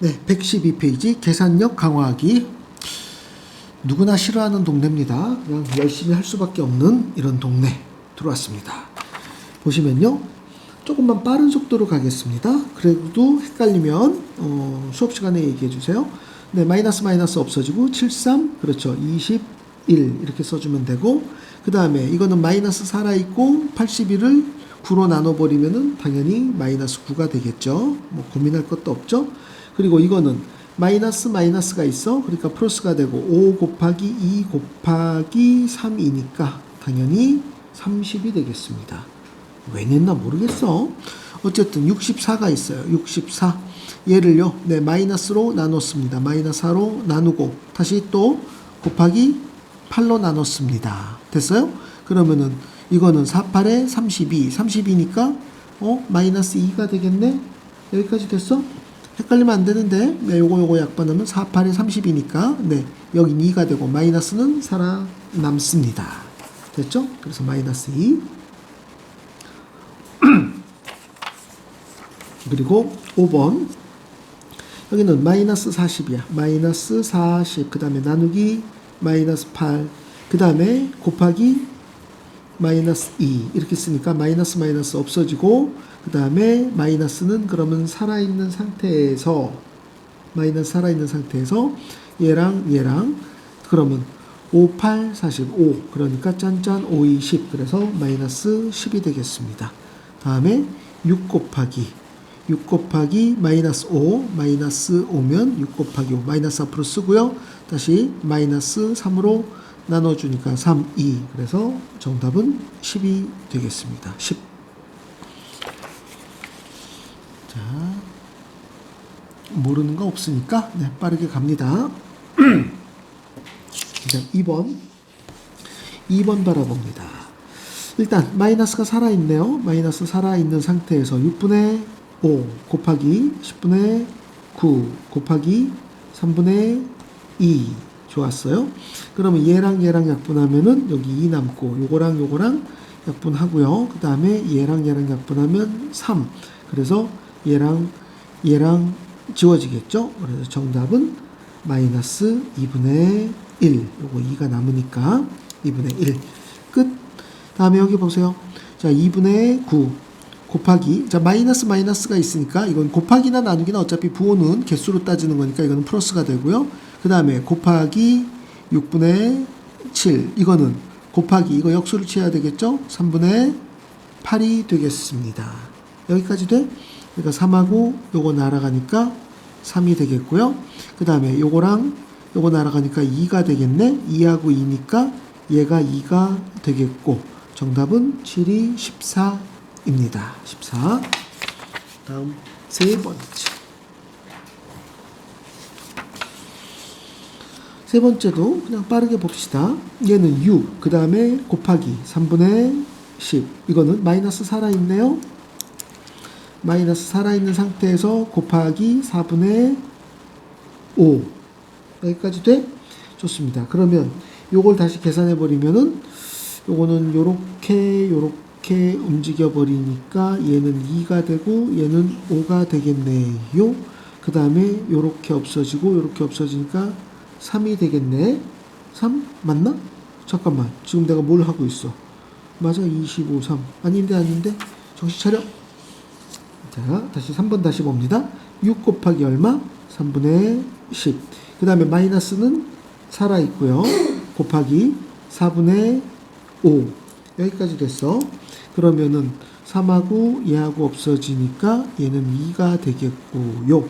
네, 112페이지 계산력 강화하기. 누구나 싫어하는 동네입니다. 그냥 열심히 할 수밖에 없는 이런 동네 들어왔습니다. 보시면요. 조금만 빠른 속도로 가겠습니다. 그래도 헷갈리면 어, 수업 시간에 얘기해 주세요. 네, 마이너스 마이너스 없어지고 73 그렇죠. 21 이렇게 써주면 되고 그 다음에 이거는 마이너스 살아있고 81을 9로 나눠버리면은 당연히 마이너스 9가 되겠죠. 뭐 고민할 것도 없죠. 그리고 이거는 마이너스 마이너스가 있어. 그러니까 플러스가 되고 5 곱하기 2 곱하기 3이니까 당연히 30이 되겠습니다. 왜 냈나 모르겠어. 어쨌든 64가 있어요. 64. 얘를요, 네, 마이너스로 나눴습니다. 마이너스 4로 나누고, 다시 또 곱하기 8로 나눴습니다. 됐어요? 그러면은 이거는 48에 32. 32니까, 어, 마이너스 2가 되겠네? 여기까지 됐어? 헷갈리면 안 되는데, 네, 요거, 요거 약분하면 48에 30이니까, 네, 여기 2가 되고, 마이너스는 살아남습니다. 됐죠? 그래서 마이너스 2. 그리고 5번. 여기는 마이너스 40이야. 마이너스 40 그 다음에 나누기 마이너스 8 그 다음에 곱하기 마이너스 2 이렇게 쓰니까 마이너스 마이너스 없어지고 그 다음에 마이너스는 그러면 살아있는 상태에서 마이너스 살아있는 상태에서 얘랑 얘랑 그러면 5, 8, 45 그러니까 짠짠 5, 2, 10 그래서 마이너스 10이 되겠습니다. 다음에 6 곱하기. 6 곱하기 마이너스 5 마이너스 5면 6 곱하기 5 마이너스 앞으로 쓰고요. 다시 마이너스 3으로 나눠주니까 3, 2 그래서 정답은 10이 되겠습니다. 10 모르는 거 없으니까 네, 빠르게 갑니다 자, 2번 2번 바라봅니다 일단 마이너스가 살아있네요 마이너스 살아있는 상태에서 6분의 5 곱하기 10분의 9 곱하기 3분의 2 좋았어요. 그러면 얘랑 얘랑 약분하면은 여기 2 남고 요거랑 요거랑 약분하고요. 그 다음에 얘랑 얘랑 약분하면 3. 그래서 얘랑 얘랑 지워지겠죠. 그래서 정답은 마이너스 2분의 1. 요거 2가 남으니까 2분의 1. 끝. 다음에 여기 보세요. 자, 2분의 9. 곱하기 자 마이너스 마이너스가 있으니까 이건 곱하기나 나누기나 어차피 부호는 개수로 따지는 거니까 이거는 플러스가 되고요. 그 다음에 곱하기 6분의 7 이거는 곱하기 이거 역수를 취해야 되겠죠? 3분의 8이 되겠습니다. 여기까지 돼? 그러니까 3하고 요거 날아가니까 3이 되겠고요. 그 다음에 요거랑 요거 날아가니까 2가 되겠네. 2하고 2니까 얘가 2가 되겠고 정답은 7이 14 입니다. 14. 다음 세 번째. 세 번째도 그냥 빠르게 봅시다. 얘는 6, 그 다음에 곱하기 3분의 10. 이거는 마이너스 살아있네요. 마이너스 살아있는 상태에서 곱하기 4분의 5. 여기까지 돼? 좋습니다. 그러면 요걸 다시 계산해 버리면은 요거는 요렇게 요렇게 움직여 버리니까 얘는 2가 되고 얘는 5가 되겠네요. 그 다음에 이렇게 없어지고 이렇게 없어지니까 3이 되겠네. 3 맞나? 잠깐만 지금 내가 뭘 하고 있어? 맞아 25, 3 아닌데 아닌데 정신 차려. 자 다시 3번 다시 봅니다. 6 곱하기 얼마? 3분의 10. 그 다음에 마이너스는 살아 있고요. 곱하기 4분의 5 여기까지 됐어. 그러면은 3하고 얘하고 없어지니까 얘는 2가 되겠고요.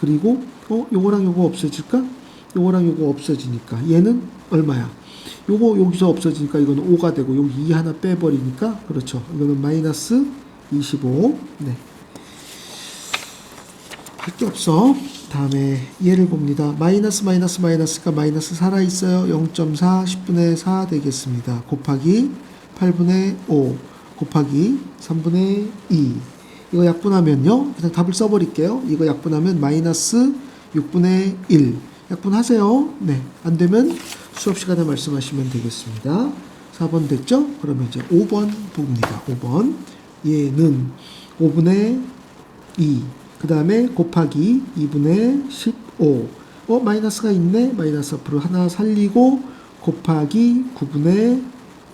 그리고 어 요거랑 요거 없어질까? 요거랑 요거 없어지니까 얘는 얼마야? 요거 여기서 없어지니까 이거는 5가 되고 여기 2 하나 빼버리니까 그렇죠. 이거는 마이너스 25. 네. 할게 없어. 다음에 얘를 봅니다. 마이너스 마이너스 마이너스가 마이너스 살아있어요. 0.4 10분의 4 되겠습니다. 곱하기 8분의 5 곱하기 3분의 2 이거 약분하면요 그냥 답을 써버릴게요 이거 약분하면 마이너스 6분의 1 약분하세요 네 안 되면 수업 시간에 말씀하시면 되겠습니다 4번 됐죠? 그러면 이제 5번 봅니다 5번 얘는 5분의 2 그 다음에 곱하기 2분의 15. 어, 마이너스가 있네. 마이너스 앞으로 하나 살리고 곱하기 9분의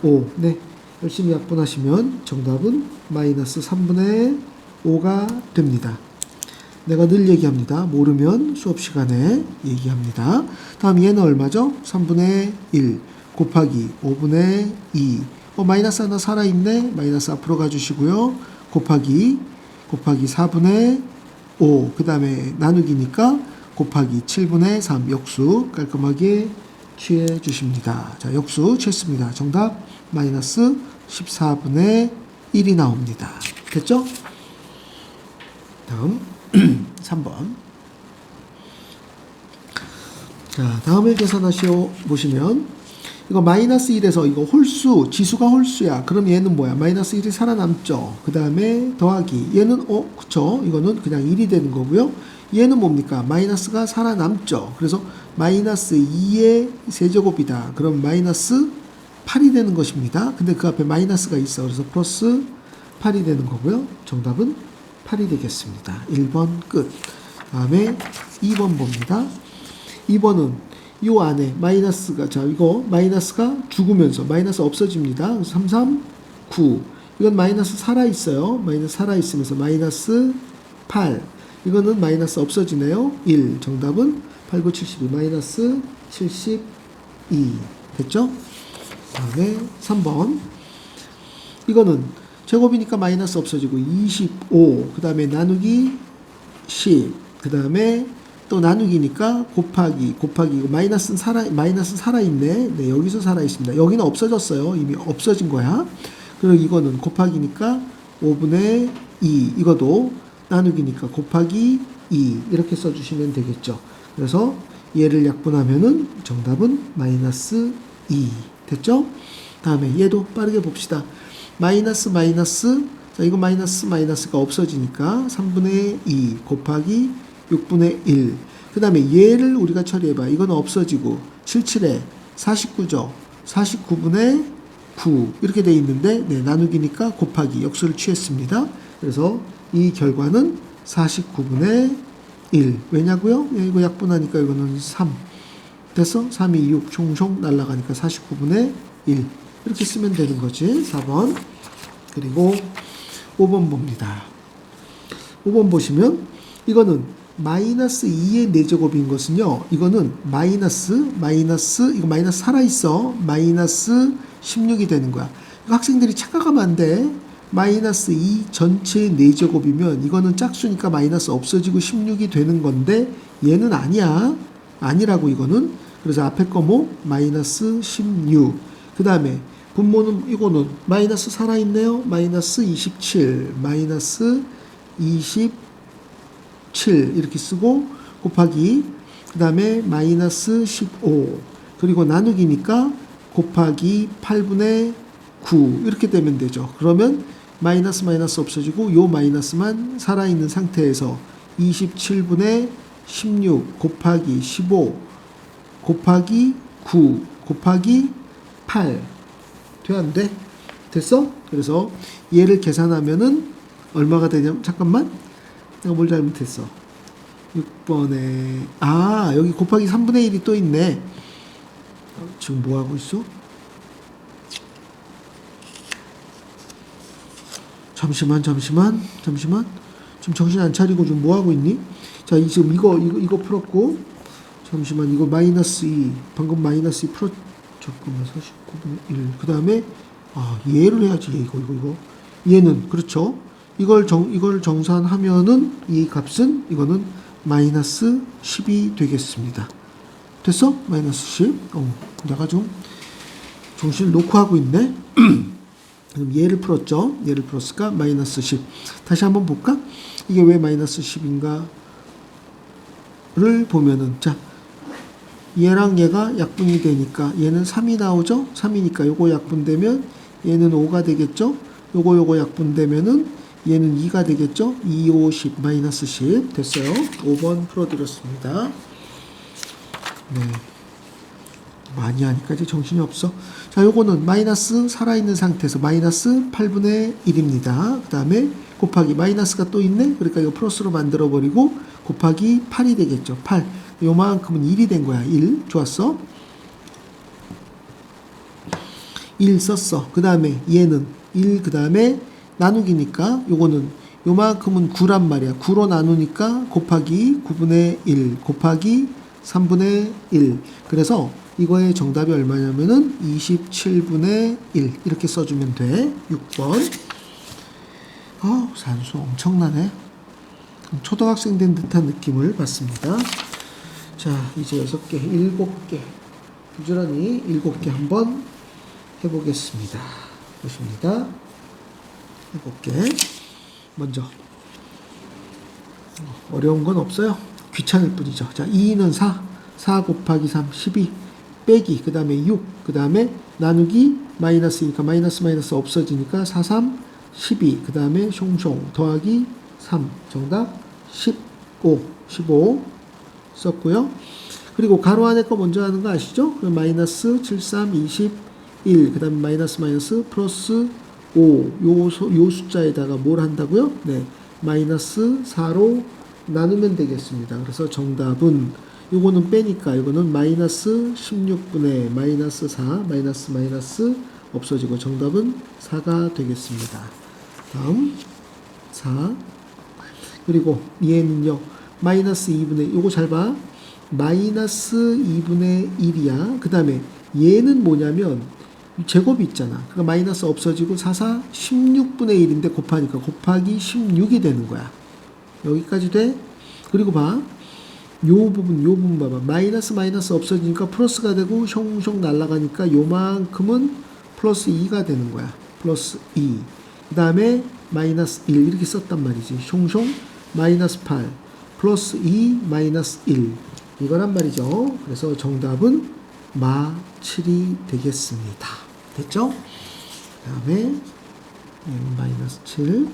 5. 네. 열심히 약분하시면 정답은 마이너스 3분의 5가 됩니다. 내가 늘 얘기합니다. 모르면 수업 시간에 얘기합니다. 다음 얘는 얼마죠? 3분의 1 곱하기 5분의 2. 어, 마이너스 하나 살아있네. 마이너스 앞으로 가주시고요. 곱하기 곱하기 4분의 5. 그 다음에 나누기니까 곱하기 7분의 3. 역수 깔끔하게 취해 주십니다. 자, 역수 취했습니다. 정답 마이너스 14분의 1이 나옵니다. 됐죠? 다음 3번. 자, 다음을 계산하시오 보시면 이거 마이너스 1에서 이거 홀수, 지수가 홀수야. 그럼 얘는 뭐야? 마이너스 1이 살아남죠. 그 다음에 더하기. 얘는, 어, 그쵸. 이거는 그냥 1이 되는 거고요. 얘는 뭡니까? 마이너스가 살아남죠. 그래서 마이너스 2의 세제곱이다. 그럼 마이너스 8이 되는 것입니다. 근데 그 앞에 마이너스가 있어. 그래서 플러스 8이 되는 거고요. 정답은 8이 되겠습니다. 1번 끝. 다음에 2번 봅니다. 2번은 요 안에 마이너스가 자 이거 마이너스가 죽으면서 마이너스 없어집니다. 그래서 3, 3, 9 이건 마이너스 살아 있어요. 마이너스 살아 있으면서 마이너스 8 이거는 마이너스 없어지네요. 1 정답은 8, 9, 72 마이너스 72 됐죠? 다음에 3번 이거는 제곱이니까 마이너스 없어지고 25 그 다음에 나누기 10그 다음에 또 나누기니까 곱하기 곱하기 마이너스는 살아 마이너스 살아 있네. 네, 여기서 살아 있습니다. 여기는 없어졌어요. 이미 없어진 거야. 그리고 이거는 곱하기니까 5분의 2 이것도 나누기니까 곱하기 2 이렇게 써 주시면 되겠죠. 그래서 얘를 약분하면은 정답은 마이너스 2 됐죠? 다음에 얘도 빠르게 봅시다. 마이너스 마이너스 자 이거 마이너스 마이너스가 없어지니까 3분의 2 곱하기 6분의 1. 그 다음에 얘를 우리가 처리해봐. 이건 없어지고 77에 49죠. 49분의 9 이렇게 돼 있는데 네, 나누기니까 곱하기 역수를 취했습니다. 그래서 이 결과는 49분의 1. 왜냐고요? 예, 이거 약분하니까 이거는 3. 됐어? 3, 2, 6 총총 날라가니까 49분의 1. 이렇게 쓰면 되는 거지. 4번. 그리고 5번 봅니다. 5번 보시면 이거는 마이너스 2의 4제곱인 것은요. 이거는 마이너스 마이너스 이거 마이너스 살아 있어. 마이너스 16이 되는 거야. 학생들이 착각하면 안 돼. 마이너스 2 전체의 4제곱이면 이거는 짝수니까 마이너스 없어지고 16이 되는 건데 얘는 아니야. 아니라고 이거는. 그래서 앞에 거 뭐? 마이너스 16. 그 다음에 분모는 이거는 마이너스 살아있네요. 마이너스 27. 마이너스 27 이렇게 쓰고 곱하기 그 다음에 마이너스 15 그리고 나누기니까 곱하기 8분의 9 이렇게 되면 되죠. 그러면 마이너스 마이너스 없어지고 요 마이너스만 살아있는 상태에서 27분의 16 곱하기 15 곱하기 9 곱하기 8 돼? 안 돼? 됐어? 그래서 얘를 계산하면은 얼마가 되냐면 잠깐만 내가 뭘 잘못했어 6번에 아 여기 곱하기 3분의 1이 또 있네 어, 지금 뭐 하고 있어? 잠시만 잠시만 잠시만 지금 정신 안 차리고 좀뭐 하고 있니? 자 이, 지금 이거 이거 이거 풀었고 잠시만 이거 마이너스 2 방금 마이너스 2 풀었 잠깐만 49분의 1. 그 다음에 아 얘를 해야지 얘 이거 이거 이거 얘는 그렇죠. 이걸 정 이걸 정산하면은 이 값은 이거는 마이너스 10이 되겠습니다. 됐어? 마이너스 10. 어 내가 좀 정신을 놓고 하고 있네. 그럼 얘를 풀었죠. 얘를 풀었으니까 마이너스 10. 다시 한번 볼까? 이게 왜 마이너스 10인가를 보면은 자 얘랑 얘가 약분이 되니까 얘는 3이 나오죠? 3이니까 요거 약분되면 얘는 5가 되겠죠? 요거 요거 약분되면은 얘는 2가 되겠죠? 2, 5, 10, 마이너스 10 됐어요. 5번 풀어드렸습니다. 네. 많이 하니까 이제 정신이 없어. 자, 요거는 마이너스 살아있는 상태에서 마이너스 8분의 1입니다. 그 다음에 곱하기 마이너스가 또 있네? 그러니까 이거 플러스로 만들어버리고 곱하기 8이 되겠죠. 8. 요만큼은 1이 된 거야. 1. 좋았어. 1 썼어. 그 다음에 얘는 1, 그 다음에 나누기니까 요거는 요만큼은 9란 말이야. 9로 나누니까 곱하기 9분의 1, 곱하기 3분의 1. 그래서 이거의 정답이 얼마냐면은 27분의 1. 이렇게 써주면 돼. 6번. 어, 산수 엄청나네. 초등학생 된 듯한 느낌을 받습니다. 자, 이제 6개, 7개. 부지런히 7개 한번 해보겠습니다. 보십니다. 7개. 먼저. 어려운 건 없어요. 귀찮을 뿐이죠. 자, 2는 4. 4 곱하기 3, 12. 빼기, 그 다음에 6, 그 다음에 나누기, 마이너스니까 마이너스 마이너스 없어지니까 4, 3, 12, 그 다음에 숑숑 더하기 3. 정답 15. 15 썼고요. 그리고 가로 안에 거 먼저 하는 거 아시죠? 그럼 마이너스 7, 3, 21, 그 다음에 마이너스 마이너스 플러스 5. 요, 소, 요 숫자에다가 뭘 한다고요? 네. 마이너스 4로 나누면 되겠습니다. 그래서 정답은 요거는 빼니까 이거는 마이너스 16분의 마이너스 4 마이너스 마이너스 없어지고 정답은 4가 되겠습니다. 다음 4 그리고 얘는요 마이너스 2분의 요거 잘 봐. 마이너스 2분의 1이야. 그 다음에 얘는 뭐냐면 제곱이 있잖아. 그러니까 마이너스 없어지고 4, 4, 16분의 1인데 곱하니까 곱하기 16이 되는 거야. 여기까지 돼? 그리고 봐. 요 부분, 요 부분 봐봐. 마이너스 마이너스 없어지니까 플러스가 되고 숑숑 날아가니까 요만큼은 플러스 2가 되는 거야. 플러스 2. 그 다음에 마이너스 1 이렇게 썼단 말이지. 숑숑 마이너스 8 플러스 2 마이너스 1 이거란 말이죠. 그래서 정답은 마 7이 되겠습니다. 됐죠? 그 다음에 n 마이너스 7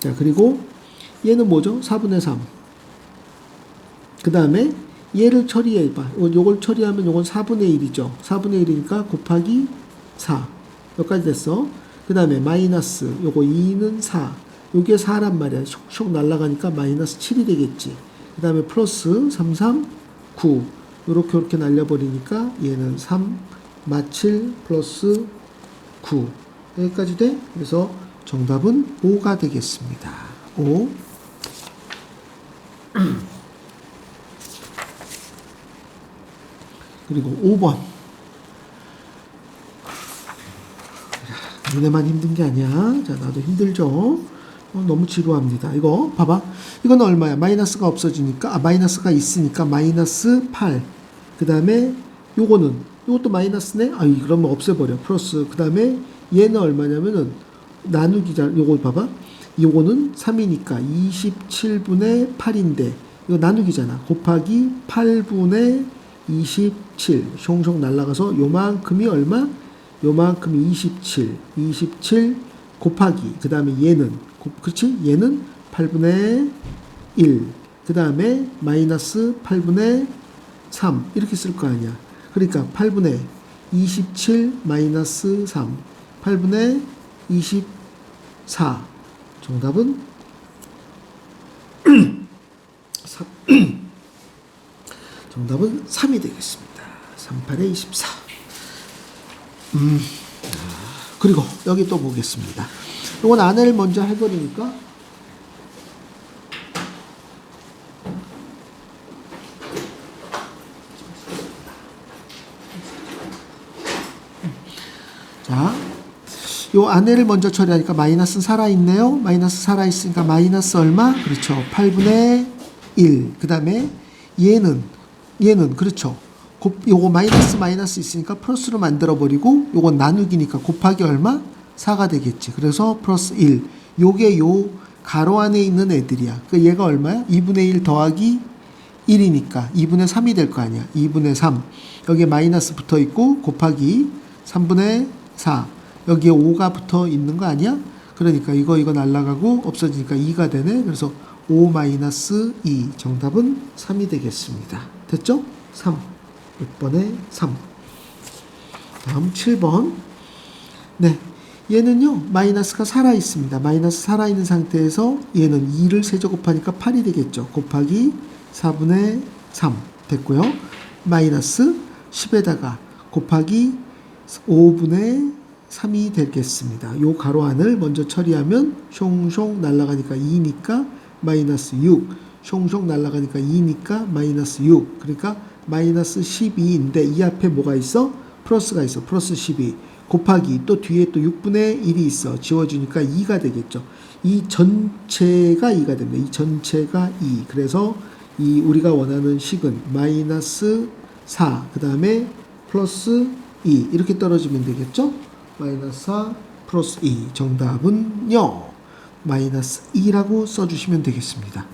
자, 그리고 얘는 뭐죠? 4분의 3. 그 다음에 얘를 처리해 봐. 요걸 처리하면 요건 4분의 1이죠. 4분의 1이니까 곱하기 4. 여기까지 됐어. 그 다음에 마이너스 요거 2는 4. 요게 4란 말이야. 슉슉 날아가니까 마이너스 7이 되겠지. 그 다음에 플러스 3, 3, 9. 요렇게 요렇게 날려버리니까 얘는 3, 마 7 플러스 9. 여기까지 돼? 그래서 정답은 5가 되겠습니다. 5. 그리고 5번. 너네만 힘든 게 아니야. 자, 나도 힘들죠? 어, 너무 지루합니다. 이거 봐봐. 이건 얼마야? 마이너스가 없어지니까, 아, 마이너스가 있으니까 마이너스 8. 그 다음에 요거는, 요것도 마이너스네? 아, 그러면 없애버려. 플러스. 그 다음에 얘는 얼마냐면은 나누기자, 요거 봐봐. 요거는 3이니까 27분의 8인데, 이거 나누기잖아. 곱하기 8분의 27. 숑숑 날라가서 요만큼이 얼마? 요만큼이 27. 27 곱하기. 그 다음에 얘는, 그렇지? 얘는 8분의 1. 그 다음에 마이너스 8분의 3. 이렇게 쓸 거 아니야. 그러니까 8분의 27 마이너스 3. 8분의 24. 정답은 3. 정답은 3이 되겠습니다. 38에 24. 음. 그리고 여기 또 보겠습니다. 이건 안을 먼저 해버리니까 자, 요 안에를 먼저 처리하니까 마이너스는 살아있네요. 마이너스 살아있으니까 마이너스 얼마? 그렇죠. 8분의 1. 그 다음에 얘는, 얘는, 그렇죠. 곱, 요거 마이너스 마이너스 있으니까 플러스로 만들어버리고 요건 나누기니까 곱하기 얼마? 4가 되겠지. 그래서 플러스 1. 요게 요 가로 안에 있는 애들이야. 그 얘가 얼마야? 2분의 1 더하기 1이니까 2분의 3이 될 거 아니야. 2분의 3. 여기에 마이너스 붙어 있고 곱하기 3분의 4. 여기에 5가 붙어 있는 거 아니야? 그러니까 이거 이거 날라가고 없어지니까 2가 되네. 그래서 5 마이너스 2. 정답은 3이 되겠습니다. 됐죠? 3. 6번에 3. 다음 7번. 네. 얘는요, 마이너스가 살아 있습니다. 마이너스 살아 있는 상태에서 얘는 2를 세제 곱하니까 8이 되겠죠. 곱하기 4분의 3 됐고요. 마이너스 10에다가 곱하기 5분의 3이 되겠습니다. 요 가로 안을 먼저 처리하면 숑숑 날아가니까 2니까 마이너스 6. 숑숑 날아가니까 2니까 마이너스 6. 그러니까 마이너스 12인데 이 앞에 뭐가 있어? 플러스가 있어. 플러스 12. 곱하기 또 뒤에 또 6분의 1이 있어. 지워주니까 2가 되겠죠. 이 전체가 2가 됩니다. 이 전체가 2. 그래서 이 우리가 원하는 식은 마이너스 4. 그 다음에 플러스 2. 이렇게 떨어지면 되겠죠? 마이너스 4 플러스 2. 정답은요. 마이너스 2라고 써주시면 되겠습니다.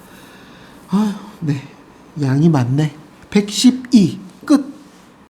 아유, 네. 양이 많네. 112.